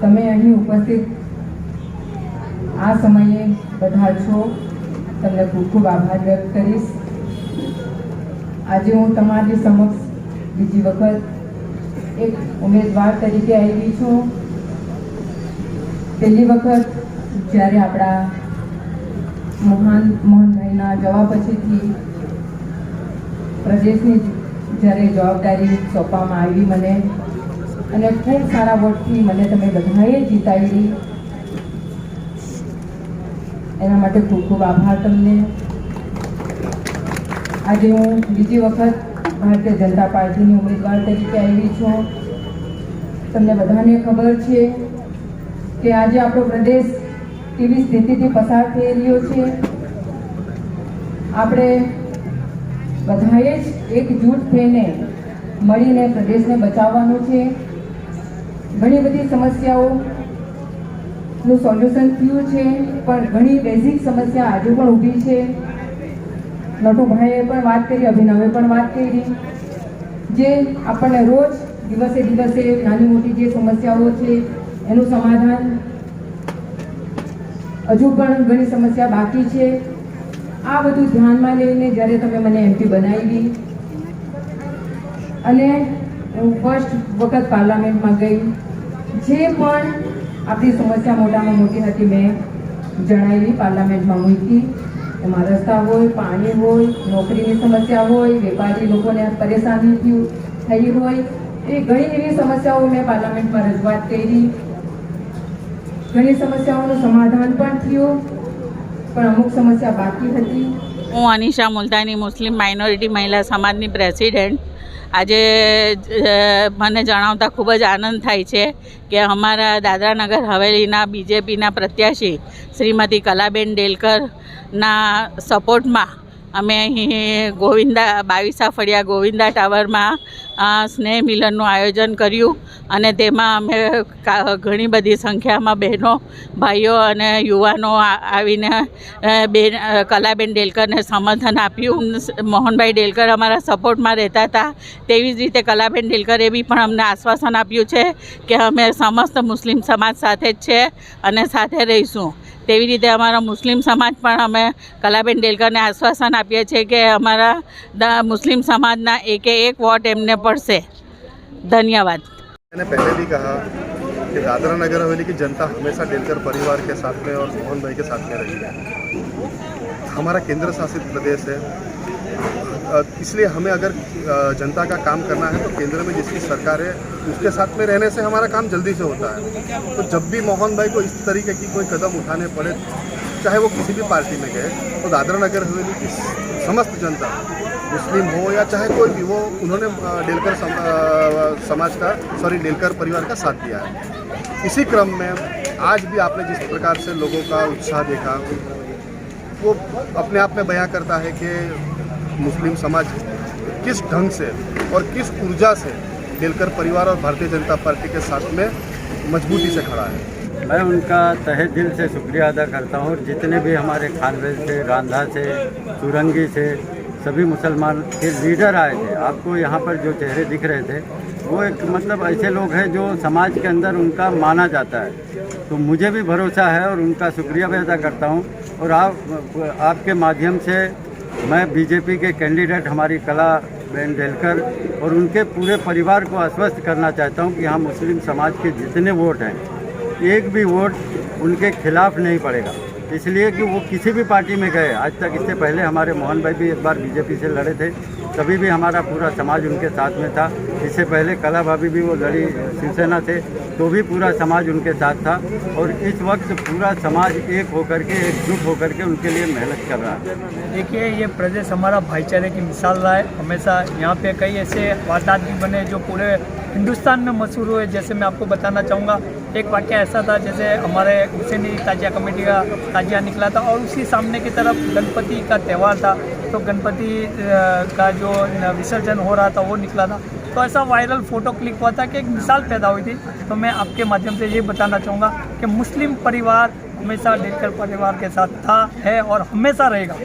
ઉપસ્થિત આ સમયે બધા છો. તમને ખૂબ ખૂબ આભાર વ્યક્ત કરીશ. આજે હું તમારી સમક્ષ બીજી વખત એક ઉમેદવાર તરીકે આવી છું. પહેલી વખત જ્યારે આપણા મોહન મોહનભાઈના જવા પછીથી પ્રદેશની જ્યારે જવાબદારી સોંપવામાં આવી મને અને ખૂબ સારા વોટથી મને તમે બધાએ જીતાડી. એના માટે ખૂબ ખૂબ આભાર તમને. આજે હું બીજી વખત ભારતીય જનતા પાર્ટીની ઉમેદવાર તરીકે આવી છું. તમને બધાને ખબર છે કે આજે આપણો પ્રદેશ એવી સ્થિતિથી પસાર થઈ રહ્યો છે. આપણે બધાએ જ એકજૂટ થઈને મળીને પ્રદેશને બચાવવાનું છે. ઘણી બધી સમસ્યાઓનું સોલ્યુશન થયું છે, પણ ઘણી બેઝિક સમસ્યા આજે પણ ઊભી છે. નટુભાઈએ પણ વાત કરી, અભિનવે પણ વાત કરી. જે આપણને રોજ દિવસે દિવસે નાની મોટી જે સમસ્યાઓ છે, એનું સમાધાન હજુ પણ ઘણી સમસ્યા બાકી છે. આ બધું ધ્યાનમાં લઈને જ્યારે તમે મને એમપી બનાવી અને હું ફર્સ્ટ વખત પાર્લામેન્ટમાં ગઈ. જે પણ આપણી સમસ્યા મોટામાં મોટી હતી મેં જણાવી પાર્લામેન્ટમાં મૂકી. એમાં રસ્તા હોય, પાણી હોય, નોકરીની સમસ્યા હોય, વેપારી લોકોને પરેશાની થઈ હોય, એ ઘણી એવી સમસ્યાઓ મેં પાર્લામેન્ટમાં રજૂઆત કરી. ઘણી સમસ્યાઓનું સમાધાન પણ થયું, પણ અમુક સમસ્યા બાકી હતી. હું અનિશા મુલતાની મુસ્લિમ માઇનોરિટી મહિલા સમાજની પ્રેસિડેન્ટ આજે મને જણાવતા ખૂબ જ આનંદ થાય છે કે અમારા દાદરાનગર હવેલીના બીજેપીના પ્રત્યાશી શ્રીમતી કલાબેન ડેલકરના સપોર્ટમાં અમે અહીં ગોવિંદા બાવીસા ફળિયા ગોવિંદા ટાવરમાં સ્નેહ મિલનનું આયોજન કર્યું અને તેમાં અમે ઘણી બધી સંખ્યામાં બહેનો, ભાઈઓ અને યુવાનો આવીને બેન કલાબેન ડેલકરને સમર્થન આપ્યું. મોહનભાઈ ડેલકર અમારા સપોર્ટમાં રહેતા હતા. તેવી જ રીતે કલાબેન ડેલકરે બી પણ અમને આશ્વાસન આપ્યું છે કે અમે સમસ્ત મુસ્લિમ સમાજ સાથે જ છે અને સાથે રહીશું. તેવી રીતે અમારા મુસ્લિમ સમાજ પણ અમે કલાબેન ડેલકરને આશ્વાસન આપીએ છીએ કે અમારા દ- મુસ્લિમ સમાજના એકે એક વોટ એમને પડશે ધન્યવાદ मैंने पहले भी कहा कि दादरा नगर हवेली की जनता हमेशा डेलकर परिवार के साथ में और मोहन भाई के साथ में रही है हमारा केंद्र शासित प्रदेश है अ, इसलिए हमें अगर जनता का काम करना है तो केंद्र में जिसकी सरकार है उसके साथ में रहने से हमारा काम जल्दी से होता है। तो जब भी मोहन भाई को इस तरीके की कोई कदम उठाने पड़े चाहे वो किसी भी पार्टी में गए तो दादरा नगर हवेली की समस्त जनता मुस्लिम हो या चाहे कोई भी वो उन्होंने डेलकर सम, समाज का सॉरी डेलकर परिवार का साथ दिया है। इसी क्रम में आज भी आपने जिस प्रकार से लोगों का उत्साह देखा वो अपने आप में बयां करता है कि मुस्लिम समाज किस ढंग से और किस ऊर्जा से डेलकर परिवार और भारतीय जनता पार्टी के साथ में मजबूती से खड़ा है? मैं उनका तहे दिल से शुक्रिया अदा करता हूँ जितने भी हमारे खानवेल से, रांधा से, सुरंगी से सभी मुसलमान के लीडर आए थे, आपको यहाँ पर जो चेहरे दिख रहे थे, वो एक मतलब ऐसे लोग हैं जो समाज के अंदर उनका माना जाता है। तो मुझे भी भरोसा है और उनका शुक्रिया भी अदा करता हूँ और आप, आपके माध्यम से मैं बीजेपी के कैंडिडेट हमारी कला, बेन डेलकर और उनके पूरे परिवार को आश्वस्त करना चाहता हूँ कि हम मुस्लिम समाज के जितने वोट हैं, एक भी वोट उनके खिलाफ नहीं पड़ेगा। इसलिए कि वो किसी भी पार्टी में गए, आज तक इससे पहले हमारे मोहन भाई भी एक बार बीजेपी से लड़े थे तभी भी हमारा पूरा समाज उनके साथ में था। इससे पहले कला भाभी भी वो लड़ी, शिवसेना से तो भी पूरा समाज उनके साथ था। और इस वक्त पूरा समाज एक होकर के एकजुट होकर के उनके लिए मेहनत कर रहा है। देखिए, ये प्रदेश हमारा भाईचारे की मिसाल रहा है। हमेशा यहाँ पे कई ऐसे वारदात भी बने जो पूरे हिंदुस्तान में मशहूर हुए। जैसे मैं आपको बताना चाहूँगा, एक वाक्य ऐसा था, जैसे हमारे हुसैनी ताजिया कमेटी का ताजिया निकला था और उसी सामने की तरफ़ गणपति का त्यौहार था। तो गणपति का जो विसर्जन हो रहा था, वो निकला था। तो ऐसा वायरल फ़ोटो क्लिक हुआ था कि एक मिसाल पैदा हुई थी। तो मैं आपके माध्यम से ये बताना चाहूँगा कि मुस्लिम परिवार हमेशा डेलकर परिवार के साथ था, है और हमेशा रहेगा।